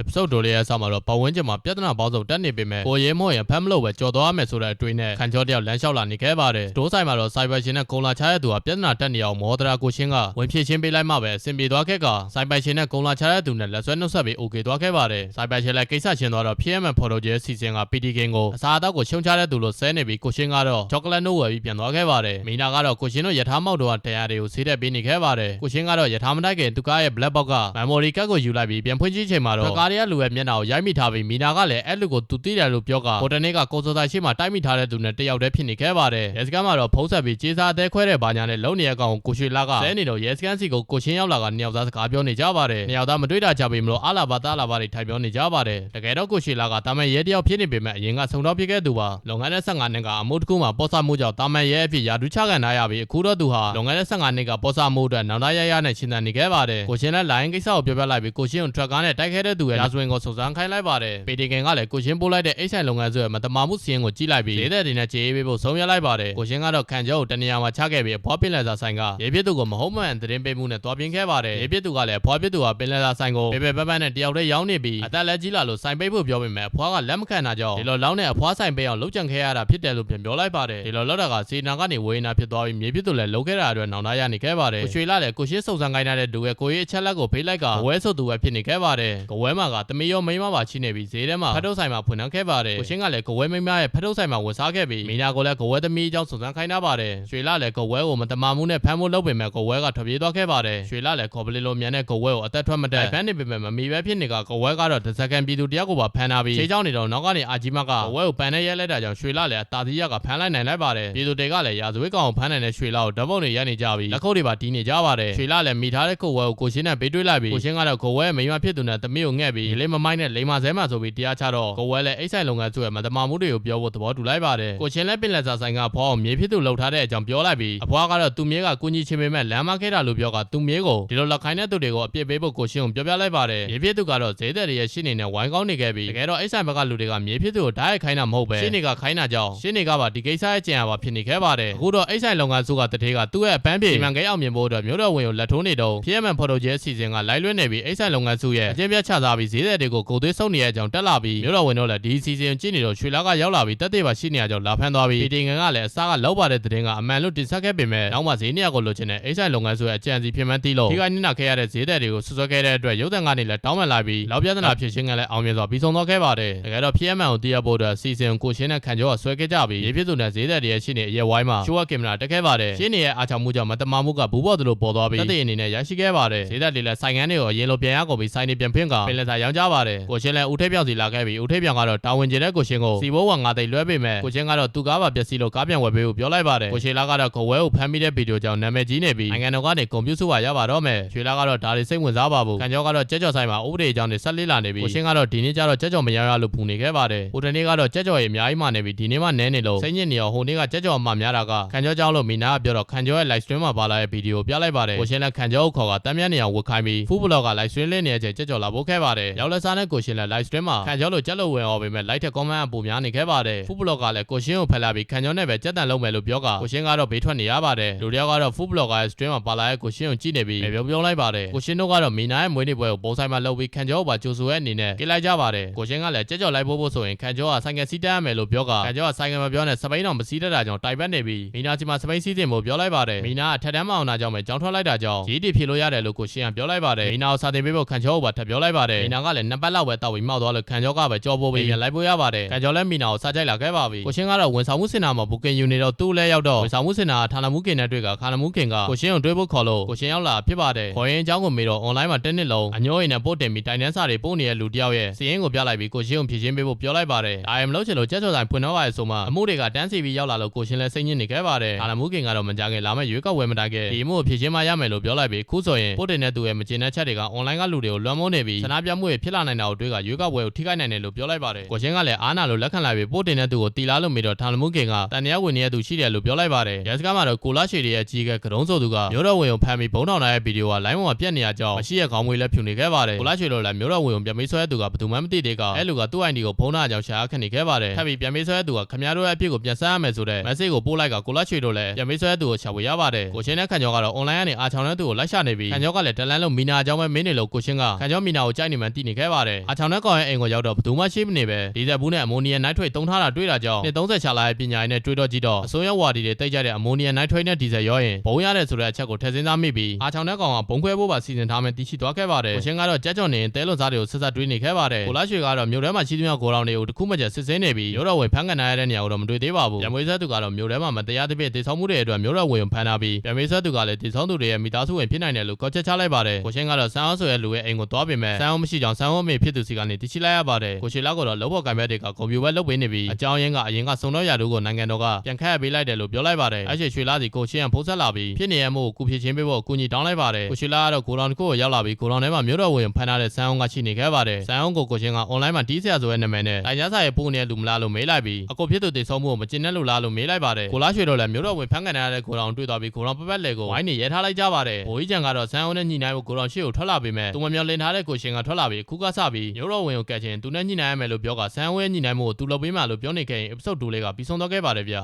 episode တိုလေးရဲ့အစမှာတော့ပတ်ဝန်းကျင်မှာပြဿနာပေါင်းစုံတက်နေပေမဲ့ကိုရဲမော့ရင်ဖမ်းမလို့ပဲကြော်သွားရမယ်ဆိုတဲ့အတွေ့နဲ့ခံကြောတယောက်လမ်းလျှောက်လာနေခဲ့ပါတယ်။ဒိုးဆိုင်မှာတော့ cyber ရှင်နဲ့ကုံလာချတဲ့သူကပြဿနာတက်နေအောင်မော်ဒရာကိုရှင်းကဝင်ဖြည့်ချင်းပေးလိုက်မှပဲအဆင်ပြေသွားခဲ့က cyber ရှင်နဲ့ကုံလာချတဲ့သူနဲ့လက်ဆွဲနှုတ်ဆက်ပြီး okay သွားခဲ့ပါတယ်။ cyber ရှင်လည်းကိစ္စရှင်းသွားတော့ PM ဖော်ထုတ်ခြင်းစီစဉ်က PD King ကိုအစားအသောက်ကိုရှုံချတဲ့သူလို့ဆဲနေပြီးကိုရှင်းကတော့ chocolate နို့ဝယ်ပြီးပြန်သွားခဲ့ပါတယ်။မီနာကတော့ကိုရှင်းတို့ယထာမောက်တော့တရားတွေကိုဆေးတက်ပေးနေခဲ့ပါတယ်။ကိုရှင်းကတော့ယထာမတိုက်ခင်သူကရဲ့ black box က memory card ကိုယူလိုက်ပြီးပြန်ဖွင့်ကြည့်ချိန်မှာတော့ကားတွေကလူရဲ့မျက်နှာကိုရိုက်မိထားပြီးမီနာကလည်းအဲ့လူကိုသူသိတယ်လို့ပြောကဟိုတနေ့ကကိုစိုးဆိုင်ရှိမှတိုက်မိထားတဲ့သူနဲ့တယောက်တည်းဖြစ်နေခဲ့ပါတယ်ရဲစခန်းမှာတော့ဖုံးဆက်ပြီးကြေးစားအသေးခွဲတဲ့ဘာညာနဲ့လုံနေရကောင်ကိုရွှေလာကဆဲနေတော့ရဲစခန်းစီကိုကိုရှင်းရောက်လာကနှစ်ယောက်သားစကားပြောနေကြပါတယ်နှစ်ယောက်သားမတွေ့တာကြပြီမလို့အလာဘာသားလာဘာတွေထိုင်ပြောနေကြပါတယ်တကယ်တော့ကိုရွှေလာကတာမန်ရဲတယောက်ဖြစ်နေပေမဲ့အရင်ကဆုံတော့ဖြစ်ခဲ့သူပါလုပ်ငန်းနဲ့15နှစ်ကအမှုတစ်ခုမှာပေါ်ဆမှုကြောင့်တာမန်ရဲအဖြစ်ယာဒူးချခံထားရပြီးအခုတော့သူဟာလုပ်ငန်းနဲ့15နှစ်ကပေါ်ဆမှုအတွက်နောင်တရရနဲ့ရှင်းတန်နေခဲ့ပါတယ်ကိုရှင်းလည်းလိုင်းကိစ္စကိုပြောပြလိုက်ပြီးကိုရှင်းကိုထရက်ကားနဲ့တိုက်ခဲတဲ့သူရဲ့ရာဇဝင်ကိုစုံစမ်းခိုင်းလိုက်ပါတယ်ပေတီခင်ကလည်းကိုရှင်းပို့လိုက်တဲ့အိတ်ဆိုင်လုပ်ငန်းစုရဲ့မတမာမှုစီးရင်ကိုကြည့်လိုက်ပြီးဒေသတွေနဲ့ခြေအေးပေးဖို့ဆုံးဖြတ်လိုက်ပါတယ်ကိုရှင်းကတော့ခံကြောကိုတနေရာမှာချခဲ့ပြီးအဖွားပင်လယ်စာဆိုင်ကရေပြစ်သူကိုမဟုတ်မှန်သတင်းပေးမှုနဲ့တွားပြင်းခဲ့ပါတယ်ရေပြစ်သူကလည်းအဖွားပြစ်သူကပင်လယ်စာဆိုင်ကိုပေပေပပနဲ့တယောက်တည်းရောင်းနေပြီးအသက်လည်းကြီးလာလို့ဆိုင်ပိတ်ဖို့ပြောပေမဲ့အဖွားကလက်မခံတာကြောင့်ဒီလိုလောင်းနဲ့အဖွားဆိုင်ပေးအောင်လှုပ်ကြံခဲ့ရတာဖြစ်တယ်လို့ပြန်ပြောလိုက်ပါတယ်ဒီလိုလောက်တာကစေနာကနေဝေနာဖြစ်သွားပြီးမြေပြစ်သူလည်းလှုပ်ခဲ့တာအတွက်နောင်တရနေခဲ့ပါတယ်ကိုရွှေလာလည်းကိုရှင်းစုံစမ်းခိုင်းတဲ့ဒူရဲ့ကိုရေးအချက်လက်ကိုဖေးလိုက်ကဝဲဆိုသူပဲဖြစ်နေခဲ့ပါတယ်ကဝဲမှာကတမီရောမိန်းမပါချိနေပြီးဈေးထဲမှာဖတ်ထုတ်ဆိုင်မှာဖွင့်နှံခဲ့ပါတယ်ကိုရှင်းကလည်းကဝဲမိန်းမရဲ့ဖတ်ထုတ်ဆိုင်မှာဝန်စားခဲ့ပြီးမိနာကိုလည်းကဝဲသမီးအကြောင်းစုံစမ်းခိုင်းထားပါတယ်ရွှေလာလည်းကဝဲကိုမတမာမှုနဲ့ဖမ်းဖို့လုပ်ပေမဲ့ကဝဲကထွက်ပြေးသွားခဲ့ပါတယ်ရွှေလာလည်းခေါ်ပလီလိုမြန်တဲ့ကဝဲကိုအသက်ထွက်မတက်ဖမ်းနေပေမဲ့မမီပဲဖြစ်နေကကဝဲကတော့တစ်စက္ကန့်ပြည်သူတယောက်ကိုပါဖမ်းထားပြီးခြေချောင်းနေတော့နောက်ကနေအာကြီးမကကဝဲကိုပန်နဲ့ရဲလိုက်တာကြောင့်ရွှေလာလည်းအတာသီးရကဖမ်းလိုက်နိုင်လိုက်ပါတယ်ပြည်သူတွေကလည်းရာဇဝတ်ကောင်ကိုဖမ်းနိုင်တဲ့ရွှေလာကိုဓာတ်ပုံတွေရိုက်နေကြပြီးလက်ခုပ်တွေပါတီးနေကြပါတယ်ရွှေလာလည်းမိထားတဲ့ကိုဝဲကိုကိုရှင်းနဲ့ပေးတွေ့လိုက်ပြီးကိုရှင်းကတော့ကိုဝဲမိန်းမဖြစ်သူနဲ့သမီးကိုငှက်ပြီးလေးမမိုင်းနဲ့လိမ္မာဆဲမှာဆိုပြီးတရားချတော့ကိုဝဲလည်းအိတ်ဆိုင်လုပ်ငန်းစုရဲ့မတမာမှုတွေကိုပြောဖို့သဘောတူလိုက်ပါတယ်ကိုရှင်းလည်းပင်လက်စာဆိုင်ကဖွားအောင်မြေဖြစ်သူလှုပ်ထားတဲ့အကြောင်းပြောလိုက်ပြီးအဖွားကတော့သူမြေးကကုညီချင်းပေမဲ့လမ်းမခဲတာလို့ပြောကသူမြေးကိုဒီလိုလက်ခိုင်းတဲ့သူတွေကိုအပြစ်ပေးဖို့ကိုရှင်းကိုပြောပြလိုက်ပါတယ်မြေဖြစ်သူကတော့ဈေးသက်တွေရဲ့ရှင်းနေတဲ့ဝိုင်းကောင်းနေခဲ့ပြီးတကယ်တော့အိတ်ဆိုင်ဘက်ကလူတွေကမြေဖြစ်သူကိုဓာတ်ရိုက်ခိုင်းတာမဟုတ်ပဲရှင်းတွေကခိုင်းတာကြောင့်ရှင်းတွေကပါဒီကိစ္စရဲ့ကြံရပါဖြစ်နေခဲ့ပါတယ်အခုတော့အိတ်ဆိုင်လုပ်ငန်းစုကတထေးကသူ့ရဲ့အပန်းပြေမှန်ခဲအောင်မြင်ဖို့အတွက်မြို့တော်ဝင်ကိုလက်ထိုးနေတော့ PM ဖော်ထုတ်ခြင်းအစီအစဉ်ကလိုက်လွှင့်နေပြီးအိတ်ဆိုင်လုပ်ငန်းစုရဲ့အကျဉ်းပြတ်ချစားပြီးဈေးသက်တွေကိုကိုသွေးဆုပ်နေတဲ့အကြောင်းတက်လာပြီးမြို့တော်ဝင်တို့လည်းဒီအစီအစဉ်ကြည့်နေတော့ရွှေလာကရောက်လာပြီးတက်သေးပါရှိနေရကြောင်းလာဖမ်းသွားပြီးဒီတင်ငန်ကလည်းအစားကလောက်ပါတဲ့သတင်းကအမှန်လို့တင်ဆက်ခဲ့ပေမဲ့နောက်မှဈေးနေရာကိုလိုချင်တဲ့အိတ်ဆိုင်လုပ်ငန်းစုရဲ့အကြံစီဖြစ်မှန်းသိလို့ဒီကနေ့နာခဲ့ရတဲ့ဈေးသက်တွေကိုဆွဆွဲခဲ့တဲ့အတွက်ရုပ်သံကနေလည်းတောင်းပန်လာပြီးလောက်ပြဿနာဖြစ်ချင်းကလည်းအောင်မြင်စွာပြီးဆုံးသွားခဲ့ပါတယ်တကယ်တော့ PM ကိုတည်ရဖို့အတွက်စီစဉ်ကိုရှင်းတဲ့ခံကြောကဆွဲခဲ့ကြပြီးရေးဖြစ်သူနဲ့ဈေးသက်တွေရဲ့ရှင်းနေအရက်ဝိုင်းမှာရှိုးဝကင်မရာတက်ခဲ့ပါတယ်ရှင်းနေရဲ့အားချောင်မှုကြောင့်မတမာမှုကဘူးပေါ်သလိုပေါ်သွားပြီးတက်တဲ့အနေနဲ့ရရှိခဲ့ပါတယ်ဈေးသက်တွေလည်းဆိုင်ငန်းတွေကိုအရင်လိုပြန်ရကုန်ပြီးဆိုင်တွေပြန်ဖွင့်ကပင်လယ်စာရောင်းကြပါတယ်ကိုရှင်းလည်းဦးထိပ်ပြောင်စီလာခဲ့ပြီးဦးထိပ်ပြောင်ကတော့တာဝန်ကျတဲ့ကိုရှင်းကိုစီဘိုးဝငါသိလွဲပေမဲ့ကိုရှင်းကတော့သူကားပါပျက်စီးလို့ကားပြန်ဝယ်ပေးဖို့ပြောလိုက်ပါတယ်ကိုရှင်းလာကတော့ကိုဝဲကိုဖမ်းမိတဲ့ဗီဒီယိုကြောင့်နာမည်ကြီးနေပြီးနိုင်ငံတော်ကနေကွန်ပျူတာရပါတော့မယ်ရွှေလာကတော့ဒါတွေစိတ်ဝင်စားပါဘူးခံကြောကတော့ကြက်ကြော်ဆိုင်မှာဥပဒေအကြောင်းတွေဆက်လက်လာနေပြီးကိုရှင်းကတော့ဒီနေ့ကျတော့ကြက်ကြော်မရရလို့ပူနေခဲ့ပါတယ်ဟိုတနေ့ကတော့ကြက်ကြော်ရေအများကြီးမှနေပြီးဒီနေ့မှနဲနေလို့စိတ်ညစ်နေအောင်ဟိုနေ့ကကြက်ကြော်အမှများတာကခံကြောကြောင်းလို့မီနာကပြောတော့ခံကြောရဲ့ live stream မှာပါလာတဲ့ဗီဒီယိုပြလိုက်ပါတယ်ကိုရှင်းလည်းခံကြောကိုခေါ်ကတမ်းမြတ်နေအောင်ဝတ်ခိုင်းပြီးဖူးဘလော့က live stream လေးနေတဲ့အချိန်ကြက်ကြော်လာဖို့ခဲ့ပါတယ်ရောက်လက်စားနဲ့ကိုရှင်းလည်း live stream မှာခံကြောလို့ကြက်လို့ဝင်အောင်ပေမဲ့ live ထက် comment အပူများနေခဲ့ပါတယ်ဖူးဘလော့ကလည်းကိုရှင်းကိုဖက်လာပြီးခံကြောနဲ့ပဲကြက်တန်လုံးမယ်လို့ပြောကကိုရှင်းကတော့ဘေးထွက်နေရပါတယ်လူတယောက်ကတော့ဖူးဘလော့ကရဲ့ stream မှာပါလာတဲ့ကိုရှင်းကိုကြည့်နေပြီးပြောပြောလိုက်ပါတယ်ကိုရှင်းတို့ကတော့မီနာရဲ့မွေးနေ့ပွဲကိုပုံဆိုင်မှာလုပ်ပြီးခံကြောကိုပါကြိုဆိုရဲ့အနေနဲ့ကြည့်လိုက်ကြပါတယ်ကိုရှင်းကလည်းကြက်ကြော်လိုက်ဖို့ဖို့ဆိုရင်ခံကြောကဆိုင်ကစီးတတ်ရမယ်လို့ပြောကခံကြောကဆိုင်ကမပြောနဲ့စပိန်တော်မစီးတတ်တာကြောင့်တိုင်ပတ်နေပြီးမီနာစီမှာစပိန်စီးတင်ဖို့ပြောလိုက်ပါတယ်မီနာကထက်တမ်းမအောင်တာကြောင့်ပဲကြောင်းထွက်လိုက်တာကြောင့်ရေးတီဖြေလို့ရတယ်လို့ကိုရှင်းကပြောလိုက်ပါတယ်မီနာကိုစာတင်ပေးဖို့ခံကြောကိုပါထပ်ပြောလိုက်ပါတယ်မီနာကလည်းနှစ်ပတ်လောက်ပဲတောက်ပြီးမောက်သွားလို့ခံကြောကပဲကြောပိုးပြီးပြန်လိုက်ဖို့ရပါတယ်ခံကြောလည်းမီနာကိုစားကြိုက်လာခဲ့ပါပြီကိုရှင်းကတော့ဝန်ဆောင်မှုစင်တာမှာဘူကင်ယူနေတော့သူ့လဲရောက်တော့ဝန်ဆောင်မှုစင်တာကဌာနမှုခင်နဲ့တွေ့ကခါနမှုခင်ကကိုရှင်းကိုတွေ့ဖို့ခေါ်လို့ကိုရှင်းရောက်လာဖြစ်ပါတယ်ခေါ်ရင်အကြောင်းကိုမေးတော့ online မှာတစ်နှစ်လုံးအညိုးအိမ်နဲ့ပို့တင်ပြီးတိုင်တန်းစာတွေပို့နေတဲ့လူတယောက်ရဲ့စီးရင်ကိုပြလိုက်ပြီးကိုရှင်းကိုဖြည့်ချင်းပေးဖို့ပြောလိုက်ပါတယ်ဒါရင်မလို့ချင်လို့ကြက်ကြော်ဆိုင်ဖွင့်တော့ပါရဲ့ဆိုမှအမှုတွေကတန်းစီပြီးရောက်လာလို့ကိုရှင်းလည်းစိတ်ညစ်နေခဲ့ပါတယ်ခါနမှုခင်ကတော့မကြခင်လာမဲ့ရွေးကောက်ဝယ်မတိုင်ခဲ့ဒီအမှုကိုဖြည့်ချင်းမရမယ်လို့ပြောလိုက်ပြီးခုဆိုရင်ပို့တင်တဲ့သူရဲ့မကျင်တဲ့ချက်တွေက online ကလူတွေကိုလွှမ်းမိုးနေပြီးဆန္ဒပြမှုတွေဖြစ်လာနိုင်တာကိုတွေ့ကရွေးကောက်ဝယ်ကိုထိခိုက်နိုင်တယ်လို့ပြောလိုက်ပါတယ်ကိုရှင်းကလည်းအားနာလို့လက်ခံလိုက်ပြီးပို့တင်တဲ့သူကိုတီလာလို့မေးတော့ထာနမှုခင်ကတန်တရားဝင်နေတဲ့သူရှိတယ်လို့ပြောလိုက်ပါတယ်ရဲစခန်းမှာတော့ကိုလာရှေတွေရဲ့ကြီးကကတုံးဆိုသူကမျိုးတော်ဝင်ကိုဖမ်းပြီးဘုံထောင်ထားတဲ့ဗီဒီယိုကလိုင်းပေါ်မှာပြက်နေရကြောင်းမရှိရခေါင်းမွေးလက်ဖြူနေခဲ့ပါတယ်ကိုလာရှေတို့လည်းမျိုးတော်ဝင်ကိုပြန်မေးဆွဲတဲ့သူကဘယ်သူမှမသိသေးကအဲ့လူကသူ့ ID ကိုဖုံးထားကြောင်းရှာခနေခဲ့ပါတယ်ထပ်ပြီးပြန်မေးဆွဲတဲ့သူကခမရတို့ရဲ့အဖြစ်ကိုပြန်ဆန်းရမယ်ဆိုတဲ့ message ကိုပို့လိုက်ကကိုလာရှေတို့လည်းပြန်မေးဆွဲတဲ့သူကိုရှာဝေရပါတယ်ကိုရှင်းတဲ့ခန့်ကျော်ကတော့ online ကနေအားချောင်းတဲ့သူကိုလိုက်ရှာနေပြီးခန့်ကျော်ကလည်းတလန်းလုံးမီနာအကြောင်းပဲမင်းနေလို့ကိုရှင်းကခန့်ကျော်မီနာကိုကြိုက်နေမှန်းသိနေခဲ့ပါတယ်အာချောင်နဲ့ကောင်ရဲ့အိမ်ကိုရောက်တော့ဘယ်သူမှရှိမနေပဲဒီဇယ်ဘူးနဲ့အမိုနီယမ်နိုက်ထရိတ်သုံးထားတာတွေ့တာကြောင့်နှစ်30ရှာလာရဲ့ပညာရည်နဲ့တွေးတော့ကြည့်တော့အစိုးရဝါဒီတွေတိတ်ကြတဲ့အမိုနီယမ်နိုက်ထရိတ်နဲ့ဒီဇယ်ရောရင်ဘုံရတယ်ဆိုတဲ့အချက်ကိုထည့်စဉ်းစားမိပြီးအာချောင်နဲ့ကောင်ကဘုံခွဲဖို့ပါစီစဉ်ထားမှသိရှိသွားခဲ့ပါတယ်ကိုရှင်းကတော့ကြက်ကြော်နေရင်တဲလွန်စားတွေကိုဆက်ဆက်တွေးနေခဲ့ပါတယ်ကိုလာရွှေကတော့မြို့ထဲမှာရှိသမျှဂိုဒေါင်တွေကိုတစ်ခုမှကျစစ်စင်းနေပြီးမြို့တော်ဝင်ဖမ်းကန်ထားရတဲ့နေရာကိုတော့မတွေ့သေးပါဘူးပြန်မွေးဆက်သူကတော့မြို့ထဲမှာမတရားသဖြင့်တည်ဆောက်မှုတွေအတွက်မြို့တော်ဝင်ဖမ်းထားပြီးပြန်မွေးဆက်သူကလည်းတည်ဆောက်သူတွေရဲ့မိသားစုဝင်ဖြစ်နိုင်တယ်လို့ကောက်ချက်ချလိုက်ပါတယ်ကိုရှင်းကတော့ဆန်းအောင်ဆိုရဲ့လူရဲ့အိမ်ကိုသွားပြင်မဲ့ဆန်းအောင်မရှိကြောင်းဆန်းအောင်မေဖြစ်သူစီကနေတည်ရှိလိုက်ရပါတယ်ကိုရှင်းလောက်ကတော့လောဘော်ကံဘက်တွေကကွန်ပျူတာလုပ်ပေးနေပြီးအကြောင်းရင်းကအရင်ကစုံတော့ရာတို့ကိုနိုင်ငံတော်ကပြန်ခတ်ပေးလိုက်တယ်လို့ပြောလိုက်ပါတယ်အဲ့ဒီရွှေလာစီကိုရှင်းကဖုံးဆက်လာပြီးဖြစ်နေရမှုကိုကုဖြစ်ချင်းပေးဖို့အကူအညီတောင်းလိုက်ပါတယ်ကိုရှင်းလာကတော့ကိုရောင်တစ်ခုကိုရောက်လာပြီးကိုရောင်ထဲမှာမြို့တော်ဝင်ဖမ်းထားတဲ့ဆန်းအောင်ကရှိနေခဲ့ပါတယ်ဆန်းအောင်ကိုကိုရှင်းကအွန်လိုင်းမှာတီးဆရာဆိုတဲ့နာမည်နဲ့တိုင်ကြားစာရဲ့ပို့နေတဲ့လူမလားလို့မေးလိုက်ပြီးအကိုဖြစ်သူတည်ဆုံးမှုကိုမကျင်တဲ့လူလားလို့မေးလိုက်ပါတယ်ကိုလားရွှေတော့လည်းမြို့တော်ဝင်ဖမ်းကန်ထားတဲ့ကိုရောင်တွေ့သွားပြီးကိုရောင်ပပတ်လေကိုဝိုင်းနေရဲထားလိုက်ကြပါတယ်ဘိုးကြီးချန်ကတော့ဆန်းအောင်နဲ့ညှိနှိုင်းဖို့ကိုရောင်ရှေ့ကိုထွက်လာပြီးမဲ့သူမမျောလင်ထားတဲ့ကိုရှင်ကထွက်လာပြီးခုကဆပြီးမြို့တော်ဝင်ကိုကတ်ချင်းသူနဲ့ညှိနှိုင်းရမယ်လို့ပြောကဆန်းအောင်ရဲ့ညှိနှိုင်းမှုကိုသူလုပ်ပေးမှလို့ပြောနေခဲ့ရင် episode 2လေးကပြီးဆုံးသွားခဲ့ပါတယ်ဗျာ